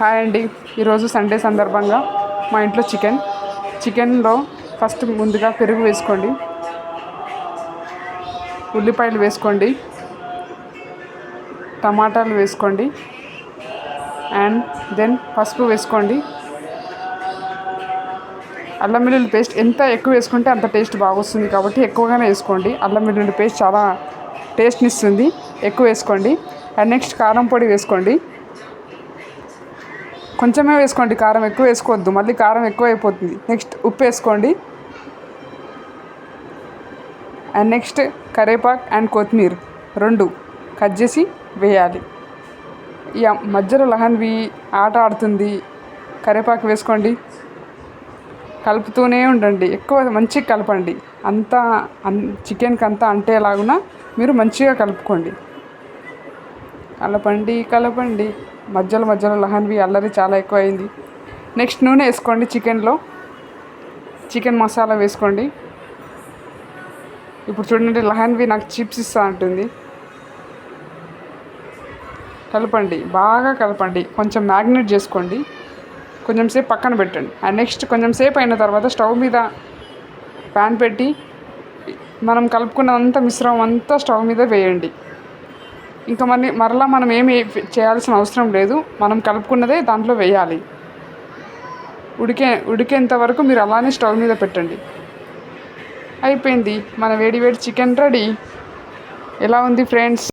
Hi అండి. ఈరోజు Sunday సందర్భంగా మా ఇంట్లో చికెన్. చికెన్లో ఫస్ట్ ముందుగా పెరుగు వేసుకోండి. ఉల్లిపాయలు వేసుకోండి. టమాటాలు వేసుకోండి. అండ్ దెన్ పసుపు వేసుకోండి. అల్లం వెల్లుల్లి పేస్ట్ ఎంత ఎక్కువ వేసుకుంటే అంత టేస్ట్ బాగొస్తుంది కాబట్టి ఎక్కువగానే వేసుకోండి. అల్లం వెల్లుల్లి పేస్ట్ చాలా టేస్ట్ని ఇస్తుంది ఎక్కువ వేసుకోండి. అండ్ నెక్స్ట్ కారం పొడి వేసుకోండి. కొంచెమే వేసుకోండి కారం ఎక్కువ వేసుకోవద్దు మళ్ళీ కారం ఎక్కువ అయిపోతుంది నెక్స్ట్ ఉప్పు వేసుకోండి. అండ్ నెక్స్ట్ కరేపాక్ అండ్ కొత్తిమీర రెండు కట్ చేసి వేయాలి. ఇక మధ్యలో లహన్వి ఆట ఆడుతుంది. కరేపాకు వేసుకోండి. కలుపుతూనే ఉండండి. ఎక్కువ మంచిగా కలపండి. అంతా అన్ చికెన్కి అంతా అంటేలాగున మీరు మంచిగా కలుపుకోండి. కలపండి కలపండి. మధ్యలో మధ్యలో లహన్వి అల్లరి చాలా ఎక్కువ అయింది నెక్స్ట్ నూనె వేసుకోండి చికెన్లో. చికెన్ మసాలా వేసుకోండి. ఇప్పుడు చూడండి లహన్వి నాకు చిప్స్ ఇస్తా అంటుంది. కలపండి బాగా కలపండి. కొంచెం మ్యాగ్నేట్ చేసుకోండి. కొంచెం సేపు పక్కన పెట్టండి. అండ్ నెక్స్ట్ కొంచెం సేపు అయిన తర్వాత స్టవ్ మీద ప్యాన్ పెట్టి మనం కలుపుకున్నంత మిశ్రమం అంతా స్టవ్ మీద వేయండి. ఇంకా మన మరలా మనం ఏమి చేయాల్సిన అవసరం లేదు. మనం కలుపుకున్నదే దాంట్లో వేయాలి. ఉడికే ఉడికేంత వరకు మీరు అలానే స్టవ్ మీద పెట్టండి. అయిపోయింది. మన వేడి వేడి చికెన్ రెడీ. ఎలా ఉంది ఫ్రెండ్స్?